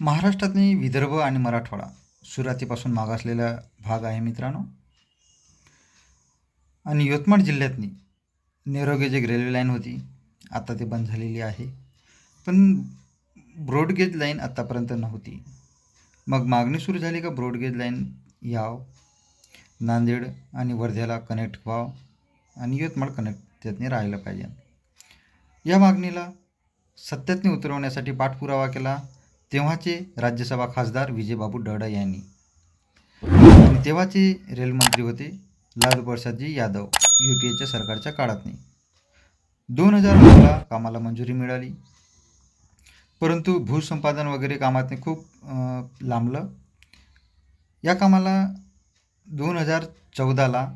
महाराष्ट्रातनी विदर्भ आणि मराठवाडा सुरुवातीपासून मागासलेला भाग आहे मित्रांनो. आणि यवतमाळ जिल्ह्यातनी नेरोगेज एक रेल्वे लाईन होती आता ते बंद झालेली आहे. पण ब्रॉडगेज लाईन आत्तापर्यंत नव्हती. मग मागणी सुरू झाली का ब्रॉडगेज लाईन याव? नांदेड आणि वर्ध्याला कनेक्ट व्हाव आणि यवतमाळ कनेक्ट त्यातनी राहायला पाहिजे. या मागणीला सत्यातनी उतरवण्यासाठी पाठपुरावा केला. तेव्हाचे राज्यसभा खासदार विजयबाबू डडा यांनी. आणि तेव्हाचे रेल्वेमंत्री होते लालू प्रसादजी यादव यू पी एच्या सरकारच्या काळातनी दोन हजार नऊला कामाला मंजुरी मिळाली. परंतु भूसंपादन वगैरे कामातने खूप लांबलं. या कामाला दोन हजार चौदाला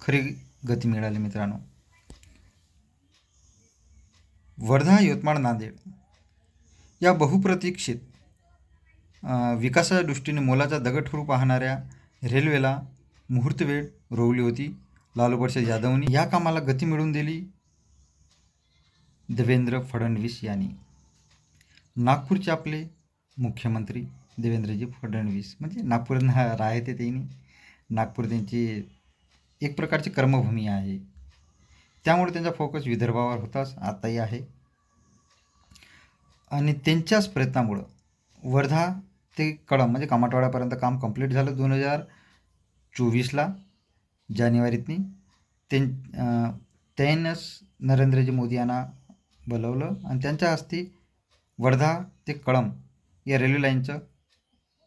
खरी गती मिळाली मित्रांनो. वर्धा यवतमाळ नांदेड. या बहुप्रतीक्षित विकासाच्या दृष्टीने मोलाचा दगड ठरू पाहणाऱ्या रेल्वेला मुहूर्तवेळ रोवली होती. लालू प्रसाद यादवनी या कामाला गती मिळवून दिली. देवेंद्र फडणवीस यांनी. नागपूरचे आपले मुख्यमंत्री देवेंद्रजी फडणवीस म्हणजे नागपूर राहते त्यांनी. नागपूर त्यांची एक प्रकारची कर्मभूमी आहे. त्यामुळे त्यांचा फोकस विदर्भावर होताच आताही आहे. आणि त्यांच्याच प्रयत्नामुळं वर्धा ते कळम म्हणजे कामाटवाड्यापर्यंत काम कंप्लीट झालं दोन हजार चोवीसला जानेवारीतनी. त्यां अं, त्यानंच नरेंद्रजी मोदी यांना बोलवलं आणि त्यांच्या हस्ते वर्धा ते कळम या रेल्वे लाईनचं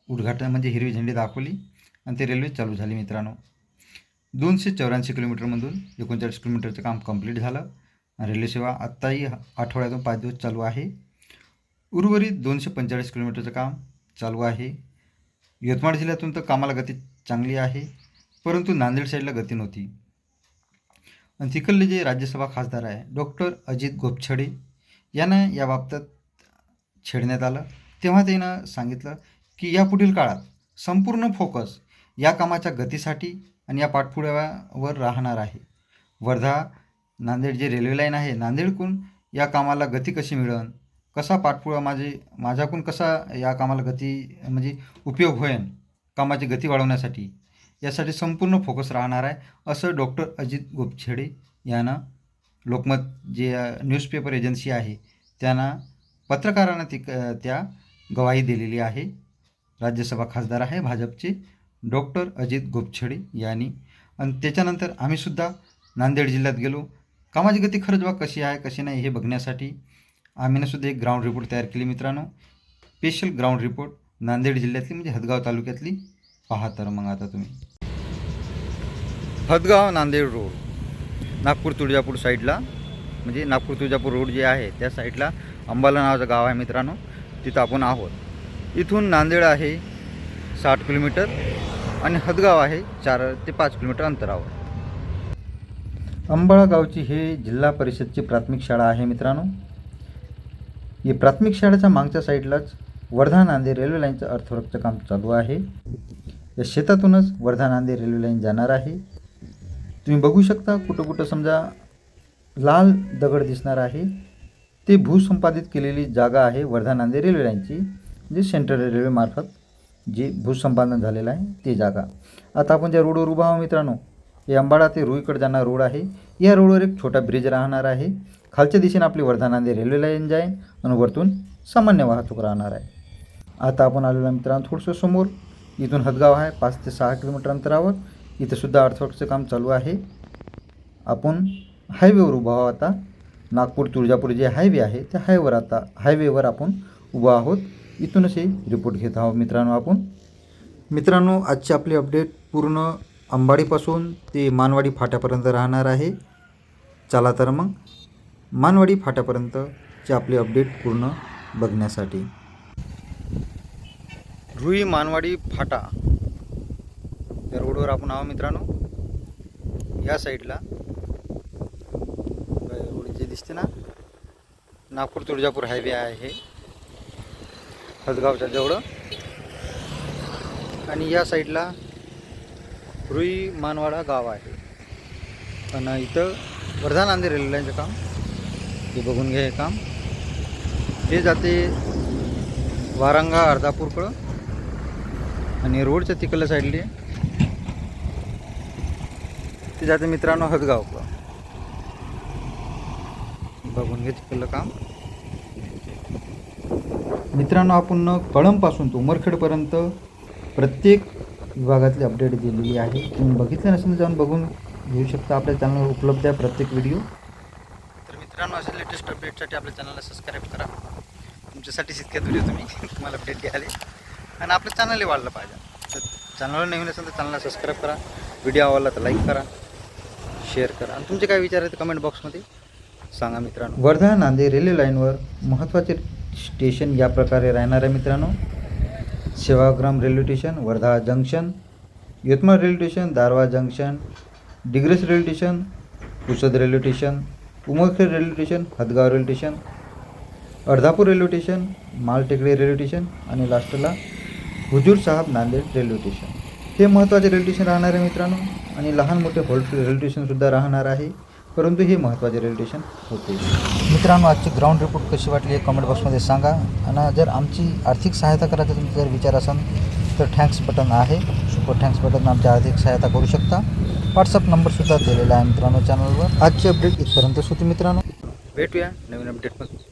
उद्घाटन म्हणजे हिरवी झेंडी दाखवली आणि ते रेल्वे चालू झाली मित्रांनो. दोनशे चौऱ्याऐंशी किलोमीटरमधून एकोणचाळीस किलोमीटरचं काम कंप्लीट झालं. रेल्वेसेवा रेल्वे सेवा आत्ताही आठवड्यातून पाच दिवस चालू आहे. उर्वरित दोनशे पंचेचाळीस किलोमीटरचं काम चालू आहे. यवतमाळ जिल्ह्यातून तर कामाला गती चांगली आहे परंतु नांदेड साईडला गती नव्हती. आणि तिकडले जे राज्यसभा खासदार आहे डॉक्टर अजित गोपछडे यांना याबाबत छेडण्यात आलं. तेव्हा त्यानं सांगितलं की या पुढील काळात संपूर्ण फोकस या कामाच्या गतीसाठी आणि या पाठपुराव्यावर राहणार आहे. वर्धा नांदेड जे रेल्वे लाईन आहे नांदेडकडून या कामाला गती कशी मिळन? कसा पाठपुरा माझे माझ्याकडून कसा या कामाला गती म्हणजे उपयोग होईल कामाची गती वाढवण्यासाठी? यासाठी संपूर्ण फोकस राहणार आहे असं डॉक्टर अजित गोपछेडे यांना लोकमत जे न्यूजपेपर एजन्सी आहे त्यांना पत्रकारांना ती त्या गवाही दिलेली आहे. राज्यसभा खासदार आहे भाजपचे डॉक्टर अजित गोपछडे यांनी. आणि त्याच्यानंतर आम्हीसुद्धा नांदेड जिल्ह्यात गेलो. कामाची गती खरंच बा कशी आहे कशी नाही हे बघण्यासाठी आम्ही सुद्धा एक ग्राउंड रिपोर्ट तयार केली मित्रांनो. स्पेशल ग्राउंड रिपोर्ट नांदेड जिल्ह्यातली म्हणजे हदगाव तालुक्यातली. पहा तर मग आता तुम्ही. हदगाव नांदेड रोड नागपूर तुळजापूर साईडला म्हणजे नागपूर तुळजापूर रोड जे आहे त्या साईडला अंबाला नावाचं गाव आहे मित्रांनो. तिथं आपण आहोत. इथून नांदेड आहे साठ किलोमीटर आणि हदगाव आहे चार ते पाच किलोमीटर अंतरावर. अंबाळा गावची हे जिल्हा परिषदची प्राथमिक शाळा आहे मित्रांनो. ही प्राथमिक शाळेच्या मागच्या साईडलाच वर्धा नांदेड रेल्वे लाईनचं अर्थवर्कचं काम चालू आहे. या शेतातूनच वर्धा नांदेड रेल्वे लाईन जाणार आहे. तुम्ही बघू शकता कुठं कुठं समजा लाल दगड दिसणार आहे. ते भूसंपादित केलेली जागा आहे वर्धा नांदेड रेल्वे लाईनची जे सेंट्रल रेल्वेमार्फत जे भूसंपादन झालेलं आहे ते जागा. आता आपण ज्या रोडवर उभा आहोत मित्रांनो हे अंबाडा ते रुईकड जाणारा रोड आहे. या रोडवर एक छोटा ब्रिज राहणार आहे. खालच्या दिशेने आपली वर्धा नांदेड रेल्वे लाईन जाईल आणि वरतून सामान्य वाहतूक राहणार आहे. आता आपण आलेलो आहे मित्रांनो थोडंसं समोर. इथून हदगाव आहे पाच ते सहा किलोमीटर अंतरावर. इथंसुद्धा अर्थवर्कचं काम चालू आहे. आपण हायवेवर उभा आहोत आता. नागपूर तुळजापूर जे हायवे आहे त्या हायवेवर आता हायवेवर आपण उभा आहोत. इथूनच हे रिपोर्ट घेत आहोत मित्रांनो आपण. मित्रांनो आजची आपली अपडेट पूर्ण अंबाडीपासून ते मानवाडी फाट्यापर्यंत राहणार आहे. चला तर मग. मानवाडी फाट्यापर्यंतचे आपली अपडेट पूर्ण बघण्यासाठी. रुई मानवाडी फाटा. या रोडवर आपण आहो मित्रांनो. या साईडला. रोड जे दिसते ना नागपूर तुळजापूर हायवे आहे. हदगावच्या जवळ. आणि या साईडला रुई मानवाडा गाव आहे. आणि इथं वर्धा नांदेड रेल्वे लाईनचं काम ते बघून घ्या हे काम. हे जाते वारंगा अर्धापूरकडं. आणि रोडच्या तिकडल्या साईडली. ते जाते मित्रांनो हदगावकडं. बघून घे तिकडलं काम. मित्रांनो आपण कळंबपासून तो उमरखेडपर्यंत प्रत्येक विभागातली अपडेट दिलेली आहे. तुम्ही बघितलं नसेल तर जाऊन बघून घेऊ शकता. आपल्या चॅनलवर उपलब्ध आहे प्रत्येक व्हिडिओ मित्रांनो असे लेटेस्ट अपडेटसाठी आपल्या चॅनलला सबस्क्राईब करा. तुमच्यासाठी इतक्यात व्हिडिओ तुम्ही तुम्हाला अपडेट घ्यायला आणि आपलं चॅनलही वाढलं पाहिजे. तर चॅनलवर नवीन असेल तर चॅनलला सबस्क्राईब करा. व्हिडिओ आवडला तर लाईक करा. शेअर करा. आणि तुमचे काय विचार आहेत कमेंट बॉक्समध्ये सांगा मित्रांनो. वर्धा नांदेड रेल्वे लाईनवर महत्त्वाचे स्टेशन या प्रकारे राहणार आहे मित्रांनो. Sevagram railway station Wardha junction Yavatmal railway station Darwha junction Digras railway station Pusad railway station Umarkhed railway station Hadgaon railway station Ardhapur railway station Maltekdi railway station आणि लास्टला हुजूर साहब नांदेड रेल्वे स्टेशन. हे महत्त्वाचे railway station राहणार आहे मित्रांनो आणि लहान मोठे होल्ट रेल्वे स्टेशनसुद्धा राहणार आहे. परंतु हे महत्त्वाचे रेल्वे स्टेशन होते. मित्रांनो आजची ग्राउंड रिपोर्ट कशी वाटली हे कमेंट बॉक्समध्ये सांगा. आणि जर आमची आर्थिक सहायता करायचा तुमचा जर विचार असाल तर थँक्स बटन आहे. सुपर थँक्स बटन आमची आर्थिक सहायता करू शकता. व्हॉट्सअप नंबरसुद्धा दिलेला आहे मित्रांनो चॅनलवर आजची अपडेट इथपर्यंत होती मित्रांनो. भेटूया नवीन अपडेटमध्ये